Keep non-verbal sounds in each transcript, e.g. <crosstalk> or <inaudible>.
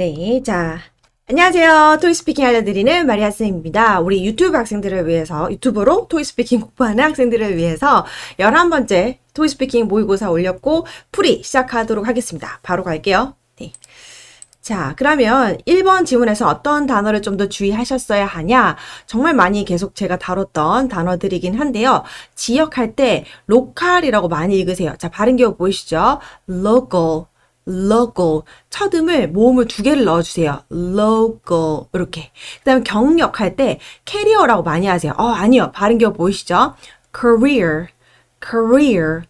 네, 자, 안녕하세요. 토이스피킹 알려드리는 마리아 쌤입니다. 우리 유튜브 학생들을 위해서, 유튜브로 토이스피킹 <laughs> 공부하는 학생들을 위해서 11번째 토이스피킹 모의고사 올렸고, 풀이 시작하도록 하겠습니다. 바로 갈게요. 네. 자, 그러면 1번 지문에서 어떤 단어를 좀 더 주의하셨어야 하냐? 정말 많이 계속 제가 다뤘던 단어들이긴 한데요. 지역할 때 로컬이라고 많이 읽으세요. 자, 발음 기억 보이시죠? local, local. 첫 음을 모음을 두 개를 넣어주세요. local. 이렇게. 그 다음에 경력 할 때 캐리어라고 많이 하세요. 어, 아니요. 발음 기억 보이시죠? career, career.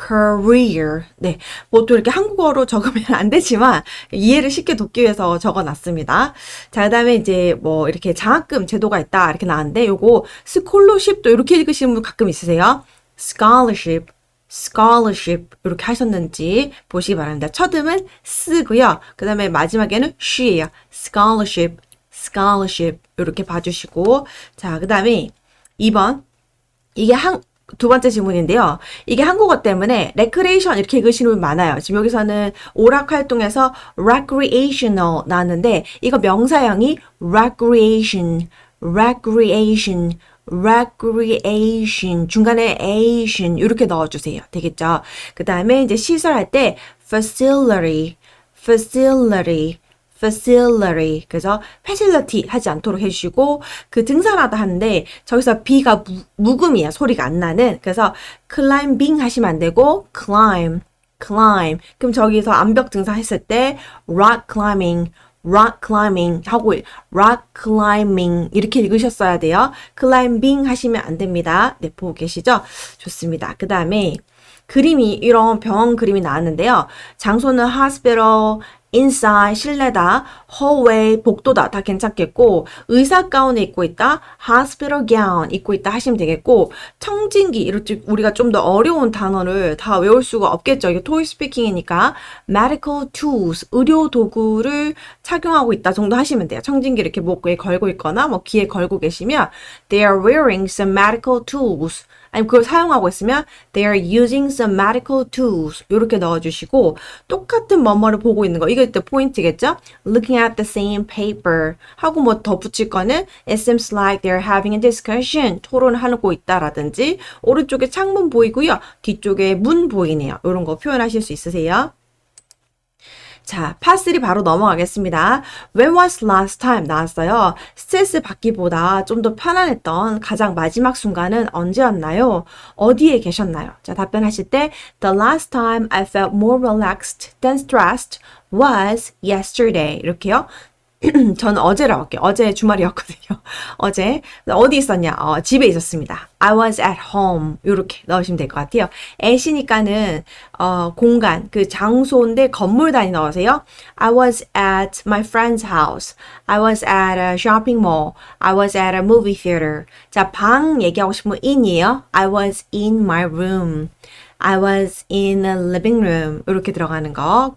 career. 네. 뭐또 이렇게 한국어로 <laughs> 적으면 안 되지만 이해를 쉽게 돕기 위해서 적어 놨습니다. 자, 그다음에 이제 뭐 이렇게 장학금 제도가 있다. 이렇게 나왔는데 요거 스콜러십도 이렇게 읽으시는 분 가끔 있으세요. scholarship. Scholarship 이렇게 하셨는지 보시기 바랍니다. 첫 음은 쓰고요. 그 다음에 마지막에는 she예요. scholarship. scholarship 이렇게 봐주시고 자, 그 다음에 2번 이게 한, 두 번째 지문인데요. 이게 한국어 때문에 recreation 이렇게 읽으시는 분 많아요. 지금 여기서는 오락 활동에서 recreational 나왔는데 이거 명사형이 recreation, recreation, recreation 중간에 ation 이렇게 넣어주세요. 되겠죠? 그 다음에 이제 시설할 때 facility, facility facility. 그래서 facility 하지 않도록 해주시고, 그 등산하다 하는데, 저기서 B가 무, 묵음이야. 소리가 안 나는. 그래서 climbing 하시면 안 되고, climb, climb. 그럼 저기서 암벽 등산했을 때, rock climbing, rock climbing 하고, rock climbing. 이렇게 읽으셨어야 돼요. climbing 하시면 안 됩니다. 네, 보고 계시죠? 좋습니다. 그 다음에, 그림이 이런 병원 그림이 나왔는데요. 장소는 hospital, inside 실내다, hallway 복도다 다 괜찮겠고 의사 가운에 입고 있다, hospital gown 입고 있다 하시면 되겠고 청진기 이렇게 우리가 좀 더 어려운 단어를 다 외울 수가 없겠죠. 이게 토이 스피킹이니까 medical tools 의료 도구를 착용하고 있다 정도 하시면 돼요. 청진기 이렇게 목에 걸고 있거나 뭐 귀에 걸고 계시면 they are wearing some medical tools 아니면 그걸 사용하고 있으면 they are using some medical tools. 이렇게 넣어주시고 똑같은 뭐뭐를 보고 있는 거. 이게 또 포인트겠죠? looking at the same paper. 하고 뭐 더 붙일 거는 it seems like they're having a discussion. 토론하고 있다라든지 오른쪽에 창문 보이고요. 뒤쪽에 문 보이네요. 이런 거 표현하실 수 있으세요? 자, 파3 바로 넘어가겠습니다. When was last time 나왔어요. 스트레스 받기보다 좀 더 편안했던 가장 마지막 순간은 언제였나요? 어디에 계셨나요? 자, 답변하실 때 The last time I felt more relaxed than stressed was yesterday. 이렇게요. 저는 어제라고 할게요. 어제 주말이었거든요. 어제 어디 있었냐? 어, 집에 있었습니다. I was at home. 이렇게 넣으시면 될 것 같아요. at이니까는 어, 공간, 그 장소인데 건물 단위 넣으세요. I was at my friend's house. I was at a shopping mall. I was at a movie theater. 자, 방 얘기하고 싶으면 in이에요. I was in my room. I was in the living room. 이렇게 들어가는 거.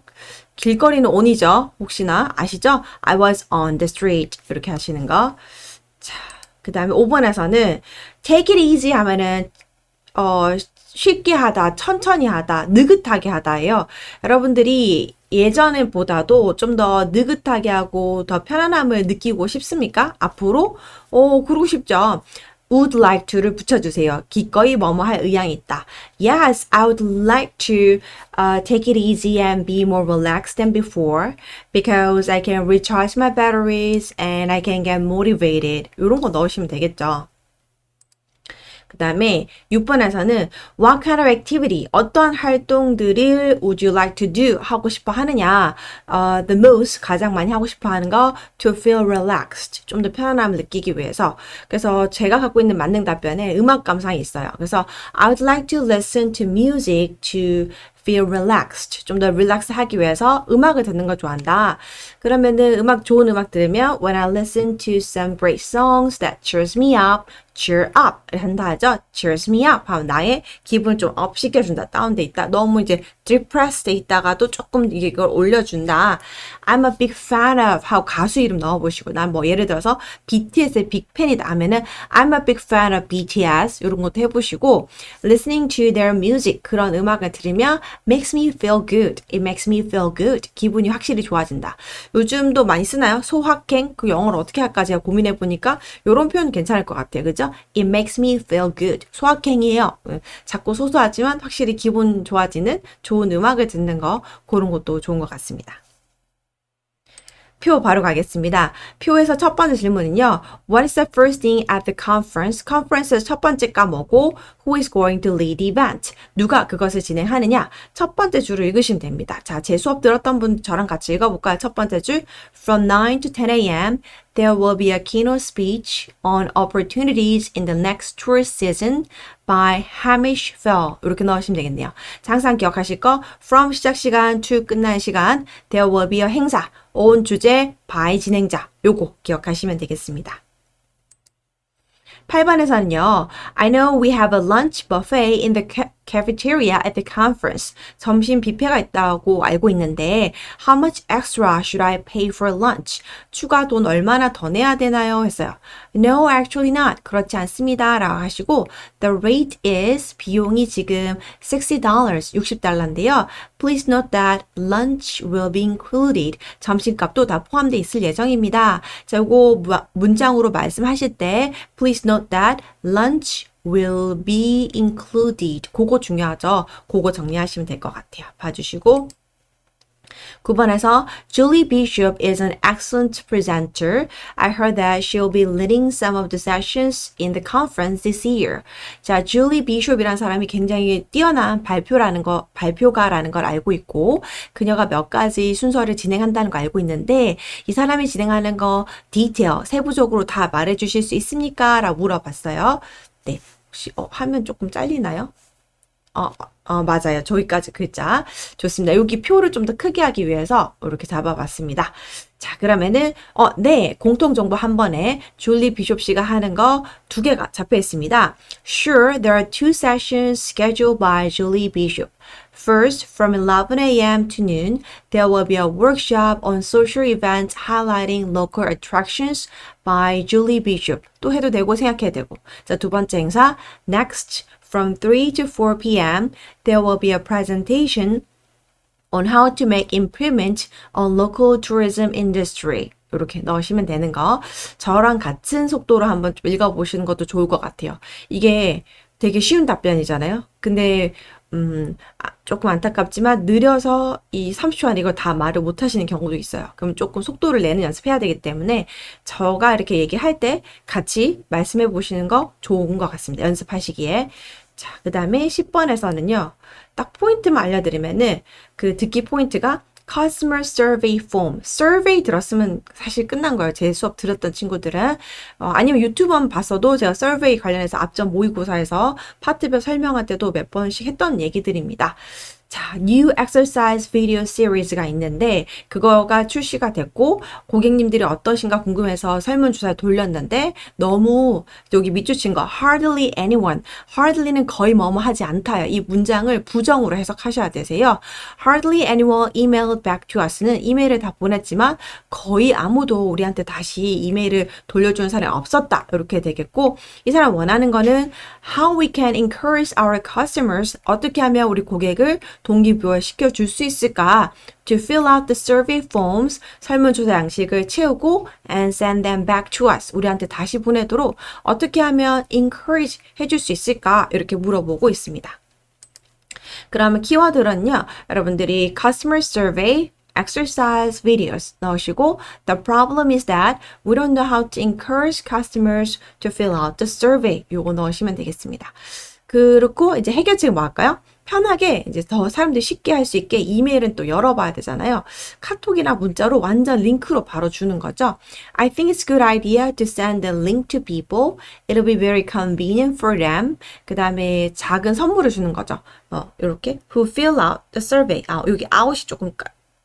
길거리는 on이죠. 혹시나 아시죠? I was on the street. 이렇게 하시는 거. 자, 그 다음에 5번에서는 take it easy 하면은, 어, 쉽게 하다, 천천히 하다, 느긋하게 하다예요. 여러분들이 예전에 보다도 좀 더 느긋하게 하고 더 편안함을 느끼고 싶습니까? 앞으로? 오, 그러고 싶죠. would like to를 붙여주세요. 기꺼이 뭐뭐 할 의향이 있다. Yes, I would like to uh, take it easy and be more relaxed than before because I can recharge my batteries and I can get motivated. 이런 거 넣으시면 되겠죠. 그 다음에 6번에서는 what kind of activity, 어떤 활동들을 would you like to do 하고 싶어 하느냐 uh, the most, 가장 많이 하고 싶어 하는 거 to feel relaxed, 좀 더 편안함을 느끼기 위해서 그래서 제가 갖고 있는 만능 답변에 음악 감상이 있어요. 그래서 I would like to listen to music to feel relaxed. 좀 더 릴렉스 하기 위해서 음악을 듣는 걸 좋아한다. 그러면은 음악, 좋은 음악 들으면 when I listen to some great songs that cheers me up, cheer up 한다 하죠. cheers me up 하면 나의 기분을 좀 업 시켜준다. 다운돼 있다. 너무 이제 depressed 돼 있다가도 조금 이걸 올려준다. I'm a big fan of 하고 가수 이름 넣어보시고 난 뭐 예를 들어서 BTS의 빅팬이다 하면은 I'm a big fan of BTS 이런 것도 해보시고 listening to their music 그런 음악을 들으면 makes me feel good. It makes me feel good. 기분이 확실히 좋아진다. 요즘도 많이 쓰나요? 소확행 그 영어를 어떻게 할까 제가 고민해 보니까 이런 표현 괜찮을 것 같아요. 그죠? It makes me feel good. 소확행이에요. 작고 소소하지만 확실히 기분 좋아지는 좋은 음악을 듣는 거 그런 것도 좋은 것 같습니다. 표 바로 가겠습니다. 표에서 첫 번째 질문은요. What is the first thing at the conference? 컨퍼런스에서 첫 번째가 뭐고 Who is going to lead the event? 누가 그것을 진행하느냐? 첫 번째 줄을 읽으시면 됩니다. 자, 제 수업 들었던 분 저랑 같이 읽어볼까요? 첫 번째 줄 From 9 to 10 a.m. There will be a keynote speech on opportunities in the next tourist season by Hamish Fell. 이렇게 넣으시면 되겠네요. 자, 항상 기억하실 거 from 시작 시간 to 끝나는 시간 there will be a 행사 on 주제 by 진행자 요거 기억하시면 되겠습니다. 8번에서는요. I know we have a lunch buffet in the cafeteria at the conference. 점심 뷔페가 있다고 알고 있는데 How much extra should I pay for lunch? 추가 돈 얼마나 더 내야 되나요? 했어요. No, actually not. 그렇지 않습니다. 라고 하시고 The rate is 비용이 지금 $60, 60달러인데요. Please note that lunch will be included. 점심값도 다 포함되어 있을 예정입니다. 자, 요거 문장으로 말씀하실 때 Please note that lunch will be included. 그거 중요하죠. 그거 정리하시면 될 것 같아요. 봐주시고 9번에서 Julie Bishop is an excellent presenter. I heard that she'll be leading some of the sessions in the conference this year. 자, Julie Bishop이라는 사람이 굉장히 뛰어난 발표라는 거, 발표가라는 걸 알고 있고, 그녀가 몇 가지 순서를 진행한다는 거 알고 있는데, 이 사람이 진행하는 거 디테일, 세부적으로 다 말해 주실 수 있습니까? 라고 물어봤어요. 네. 혹시 어, 화면 조금 잘리나요? 어, 어, 맞아요. 저기까지 글자. 좋습니다. 여기 표를 좀 더 크게 하기 위해서 이렇게 잡아봤습니다. 자, 그러면은, 어, 네. 공통정보 한 번에 줄리 비숍 씨가 하는 거 두 개가 잡혀 있습니다. Sure, there are two sessions scheduled by Julie Bishop. First, from 11 a.m. to noon, there will be a workshop on social events highlighting local attractions by Julie Bishop. 또 해도 되고 생각해도 되고. 자, 두 번째 행사. Next, from 3 to 4 p.m., there will be a presentation on how to make improvement on local tourism industry. 이렇게 넣으시면 되는 거. 저랑 같은 속도로 한번 좀 읽어보시는 것도 좋을 것 같아요. 이게 되게 쉬운 답변이잖아요. 근데 음, 아, 조금 안타깝지만 느려서 이 30초 안에 이걸 다 말을 못 하시는 경우도 있어요. 그럼 조금 속도를 내는 연습해야 되기 때문에 저가 이렇게 얘기할 때 같이 말씀해 보시는 거 좋은 것 같습니다. 연습하시기에. 자, 그 다음에 10번에서는요. 딱 포인트만 알려드리면은 그 듣기 포인트가 customer survey form. survey 들었으면 사실 끝난 거예요. 제 수업 들었던 친구들은. 어, 아니면 유튜브 한번 봤어도 제가 survey 관련해서 앞전 모의고사에서 파트별 설명할 때도 몇 번씩 했던 얘기들입니다. 자, New Exercise Video Series가 있는데 그거가 출시가 됐고 고객님들이 어떠신가 궁금해서 설문조사에 돌렸는데 너무 여기 밑줄 친 거 hardly anyone, hardly는 거의 뭐뭐 하지 않다요. 이 문장을 부정으로 해석하셔야 되세요. hardly anyone emailed back to us는 이메일을 다 보냈지만 거의 아무도 우리한테 다시 이메일을 돌려주는 사람이 없었다. 이렇게 되겠고 이 사람 원하는 거는 how we can encourage our customers 어떻게 하면 우리 고객을 동기부여 시켜줄 수 있을까? To fill out the survey forms, 설문조사 양식을 채우고 and send them back to us. 우리한테 다시 보내도록 어떻게 하면 encourage 해줄 수 있을까? 이렇게 물어보고 있습니다. 그러면 키워드는요, 여러분들이 customer survey, exercise videos 넣으시고 the problem is that we don't know how to encourage customers to fill out the survey 요거 넣으시면 되겠습니다. 그리고 이제 해결책은 뭐 할까요? 편하게 이제 더 사람들이 쉽게 할 수 있게 이메일은 또 열어봐야 되잖아요. 카톡이나 문자로 완전 링크로 바로 주는 거죠. I think it's a good idea to send the link to people. It'll be very convenient for them. 그 다음에 작은 선물을 주는 거죠. 어, 이렇게 who fill out the survey. 아, 여기 out이 조금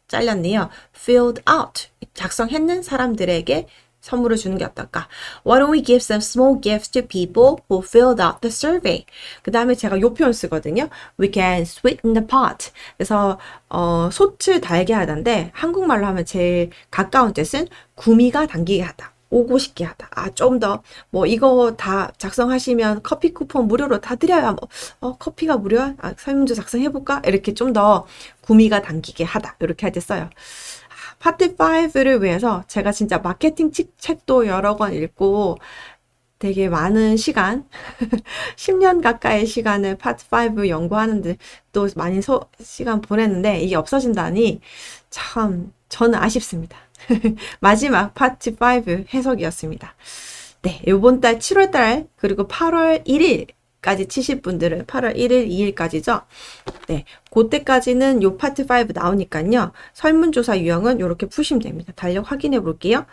잘렸네요. filled out. 작성했는 사람들에게 선물을 주는 게 어떨까? Why don't we give some small gifts to people who filled out the survey? 그 다음에 제가 요 표현 쓰거든요. We can sweeten the pot. 그래서 어, 솥을 달게 하다인데 한국말로 하면 제일 가까운 뜻은 구미가 당기게 하다. 오고 싶게 하다. 아, 좀 더, 뭐, 이거 다 작성하시면 커피 쿠폰 무료로 다 드려요. 뭐, 어, 커피가 무료야? 아, 설문조 작성해볼까? 이렇게 좀 더 구미가 당기게 하다. 이렇게 할 때 써요. 파트 5를 위해서 제가 진짜 마케팅 책- 책도 여러 권 읽고 되게 많은 시간, <laughs> 10년 가까이 시간을 파트 5 연구하는데 또 많이 소, 시간 보냈는데 이게 없어진다니 참 저는 아쉽습니다. <laughs> 마지막 파트 5 해석이었습니다. 네, 요번 달 7월 달 그리고 8월 1일까지 치실 분들은 8월 1일, 2일까지죠. 네, 그때까지는 요 파트 5 나오니까요. 설문조사 유형은 이렇게 푸시면 됩니다. 달력 확인해 볼게요.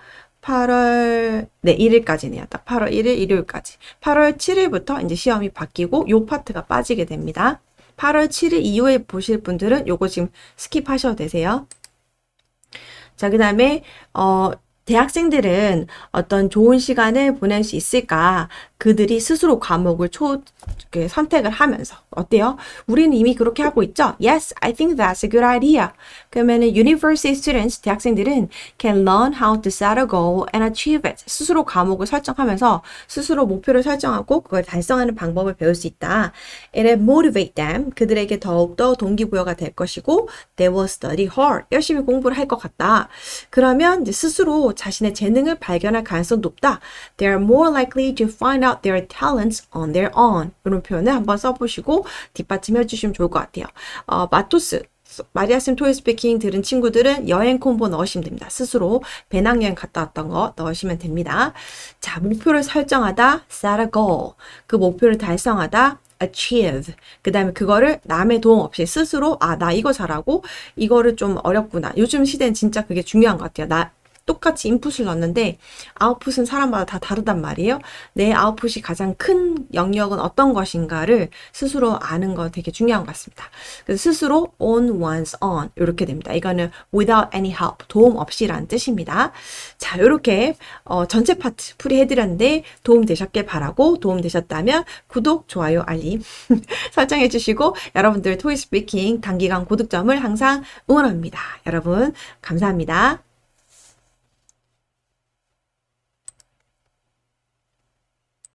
8월 네 1일까지네요. 딱 8월 1일 일요일까지. 8월 7일부터 이제 시험이 바뀌고 요 파트가 빠지게 됩니다. 8월 7일 이후에 보실 분들은 요거 지금 스킵하셔도 되세요. 자, 그 다음에, 어, 대학생들은 어떤 좋은 시간을 보낼 수 있을까? 그들이 스스로 과목을 초, 그 선택을 하면서. 어때요? 우리는 이미 그렇게 하고 있죠? Yes, I think that's a good idea. 그러면은 university students, 대학생들은 can learn how to set a goal and achieve it. 스스로 과목을 설정하면서 스스로 목표를 설정하고 그걸 달성하는 방법을 배울 수 있다. It will motivate them. 그들에게 더욱더 동기부여가 될 것이고 they will study hard. 열심히 공부를 할 것 같다. 그러면 스스로 자신의 재능을 발견할 가능성이 높다. They are more likely to find out their talents on their own. 이런 표현을 한번 써보시고 뒷받침해 주시면 좋을 것 같아요. 어, 마토스. 마리아쌤 토이 스피킹 들은 친구들은 여행 콤보 넣으시면 됩니다. 스스로 배낭여행 갔다 왔던 거 넣으시면 됩니다. 자, 목표를 설정하다, set a goal. 그 목표를 달성하다, achieve. 그 다음에 그거를 남의 도움 없이 스스로, 아, 나 이거 잘하고, 이거를 좀 어렵구나. 요즘 시대는 진짜 그게 중요한 것 같아요. 나, 똑같이 인풋을 넣었는데 아웃풋은 사람마다 다 다르단 말이에요. 내 아웃풋이 가장 큰 영역은 어떤 것인가를 스스로 아는 거 되게 중요한 것 같습니다. 그래서 스스로 on one's own 이렇게 됩니다. 이거는 without any help 도움 없이라는 뜻입니다. 자 이렇게 어, 전체 파트 풀이해드렸는데 도움 되셨길 바라고 도움 되셨다면 구독, 좋아요, 알림 <laughs> 설정해 주시고 여러분들 토이 스피킹 단기간 고득점을 항상 응원합니다. 여러분 감사합니다.